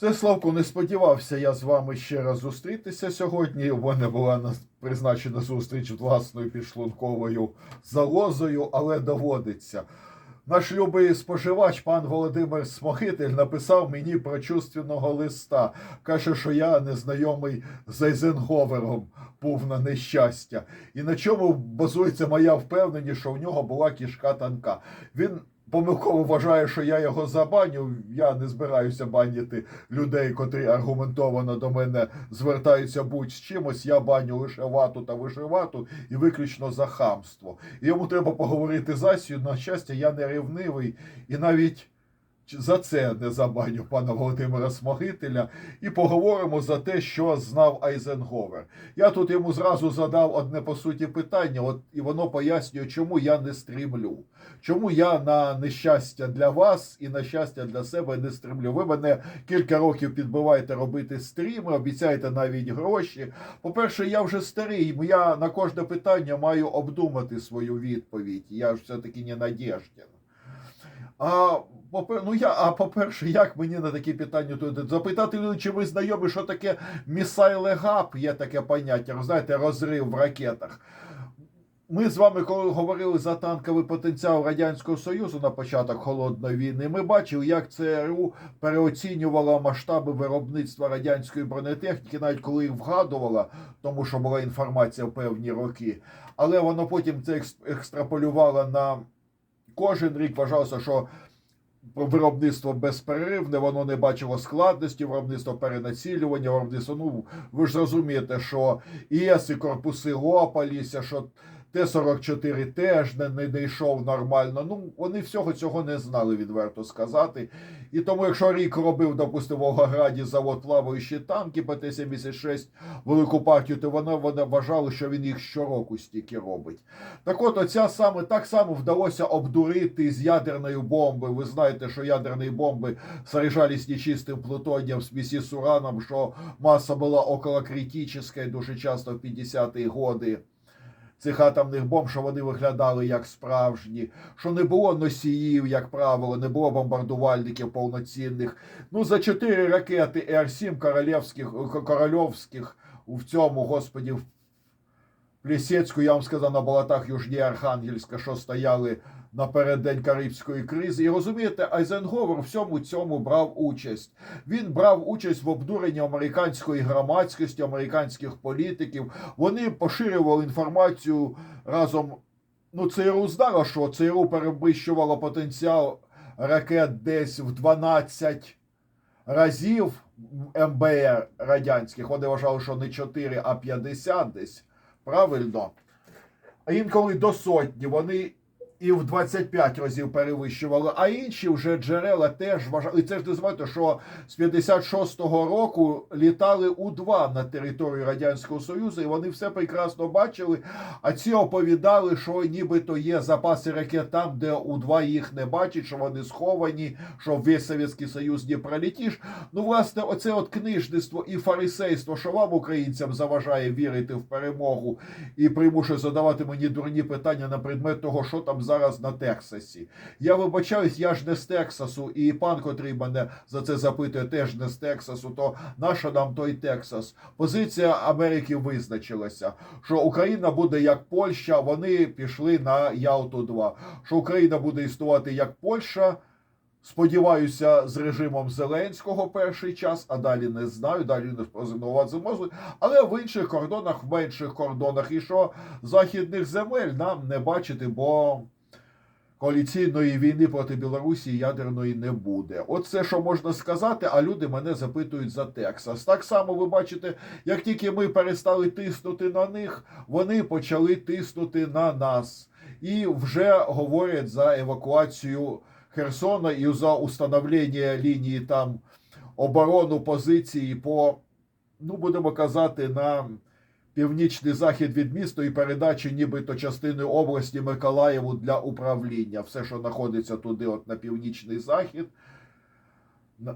Це Славко, не сподівався я з вами ще раз зустрітися сьогодні. У мене була призначена зустріч власною підшлунковою залозою, але доводиться. Наш любий споживач, пан Володимир Смогитель, написав мені прочувственного листа. Каже, що я незнайомий з Ейзенговером був на нещастя. І на чому базується моя впевненість, що в нього була кішка танка. Він помилково вважає, що я його забаню. Я не збираюся банити людей, котрі аргументовано до мене звертаються будь з чимось. Я баню лише вату та вишивату і виключно за хамство. Йому треба поговорити з Асією. На щастя, я не рівнивий і навіть. За це не забаню пана Володимира Смогителя і поговоримо за те, що знав Айзенговер. Я тут йому зразу задав одне по суті питання, от і воно пояснює, чому я не стрімлю. Чому я на нещастя для вас і на щастя для себе не стримлю? Ви мене кілька років підбиваєте робити стріми, обіцяєте навіть гроші. По-перше, я вже старий, я на кожне питання маю обдумати свою відповідь. Я ж все-таки не надіжден. А ну я, а по-перше, як мені на такі питання запитати чи ви знайомі, що таке місайле гап, є таке поняття, знаєте, розрив в ракетах. Ми з вами, коли говорили за танковий потенціал Радянського Союзу на початок холодної війни, ми бачили, як ЦРУ переоцінювала масштаби виробництва радянської бронетехніки, навіть коли їх вгадувала, тому що була інформація в певні роки. Але воно потім це екс- екстраполювало на кожен рік. Вважалося, що виробництво безперервне, воно не бачило складності, виробництво перенацілювання, виробництво. Ну ви ж розумієте, що ІС і корпуси лопалися, що Т-44 теж не, не дійшов нормально. Ну, вони всього цього не знали, відверто сказати. І тому, якщо рік робив, допустимо, в Волгограді завод плаваючі танки по Т-76, велику партію, то вони, вони вважали, що він їх щороку стільки робить. Так от, оця саме так само вдалося обдурити з ядерної бомби. Ви знаєте, що ядерні бомби заряджались нечистим плутонієм з ураном, що маса була околокритична дуже часто в 50-ті годи. Цих атомних бомб, що вони виглядали як справжні, що не було носіїв, як правило, не було бомбардувальників повноцінних. Ну, за чотири ракети Р-7 королівських, корольовських в цьому, господі, Плісецьку, я вам сказав, на болотах Южні Архангельська, що стояли напереддень Карибської кризи. І розумієте, Айзенговер в всьому цьому брав участь. Він брав участь в обдуренні американської громадськості, американських політиків. Вони поширювали інформацію разом. Ну, ЦРУ знало, що ЦРУ перевищувало потенціал ракет десь в 12 разів МБР радянських. Вони вважали, що не 4, а 50 десь. Правильно? А інколи до сотні. Вони і в 25 разів перевищували, а інші вже джерела теж вважали. І це ж не забувайте, що з 56-го року літали У-2 на території Радянського Союзу, і вони все прекрасно бачили. А ці оповідали, що нібито є запаси ракет там, де У-2 їх не бачить, що вони сховані, що весь Совєтський Союз не пролетиш. Ну, власне, оце от книжництво і фарисейство, що вам, українцям, заважає вірити в перемогу і примушує задавати мені дурні питання на предмет того, що там зараз на Тексасі. Я вибачаюсь, я ж не з Тексасу, і пан, котрий мене за це запитує, теж не з Тексасу. То наша нам той Тексас? Позиція Америки визначилася, що Україна буде як Польща. Вони пішли на Ялту 2 Що Україна буде існувати як Польща. Сподіваюся, з режимом Зеленського перший час, а далі не знаю, далі не спрогнозувати можу. Але в інших кордонах, в менших кордонах, і що західних земель нам не бачити, бо коаліційної війни проти Білорусі ядерної не буде. От це, що можна сказати, а люди мене запитують за Тексас. Так само ви бачите, як тільки ми перестали тиснути на них, вони почали тиснути на нас. І вже говорять за евакуацію Херсона і за установлення лінії там оборону позиції по, ну будемо казати, на північний захід від міста і передачі нібито частини області Миколаєву для управління. Все, що знаходиться туди, от на північний захід,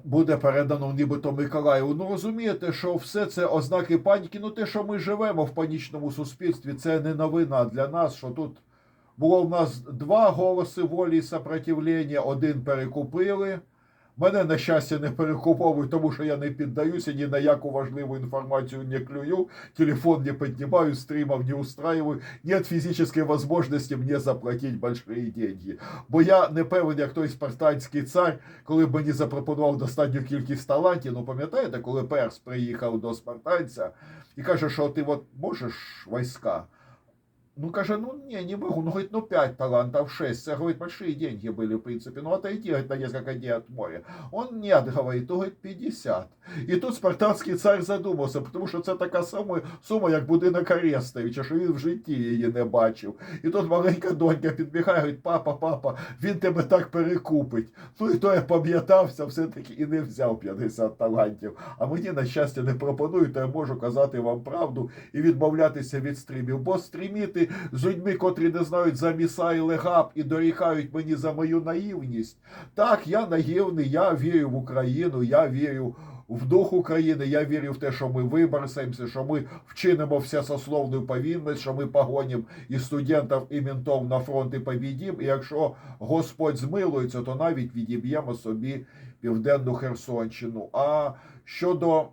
буде передано нібито Миколаєву. Ну розумієте, що все це ознаки паніки. Ну те, що ми живемо в панічному суспільстві, це не новина для нас, що тут. Було в нас два голоси волі і сопротивлення, один перекупили, Мене, на щастя, не перекуповують, тому що я не піддаюся ні на яку важливу інформацію не клюю, телефон не піднімаю, стримов не устраиваю, нет фізичної возможності мені заплатити большие деньги. Бо я не певен, як той спартанський цар, коли б мені запропонував достатню кількість талантів. Ну, пам'ятаєте, коли Перс приїхав до спартанця і каже, що ти от можеш війська? Ну, каже, ну, не, не могу. Ну, говорит, ну, 5 талантов, 6. Это, говорит, большие деньги были, в принципе. Ну, отойди, говорит, на несколько дней от моря. Он нет, говорит, ну, говорит, 50. І тут спартанський цар задумався, тому що це така сама сума, як будинок Арестовича, що він в житті її не бачив. І тут маленька донька підбігає, говорить, папа, папа, він тебе так перекупить. Ну і то я пам'ятався все-таки і не взяв 50 талантів. А мені, на щастя, не пропонують, то я можу казати вам правду і відмовлятися від стрімів. Бо стріміти з людьми, котрі не знають за міса і легап і дорікають мені за мою наївність. Так, я наївний, я вірю в Україну, я вірю в дух України, я вірю в те, що ми виборсаємося, що ми вчинимо всесословну повинність, що ми погонимо і студентів, і ментов на фронт і побідім. І якщо Господь змилується, то навіть відіб'ємо собі південну Херсонщину. А щодо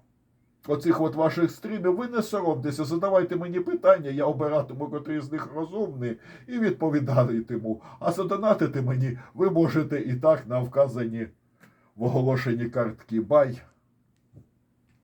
оцих от ваших стрімів, ви не соромтеся, задавайте мені питання, я обиратиму, котрий з них розумний, і відповідатиму. А задонатити мені ви можете і так на вказані в оголошенні картки. Бай!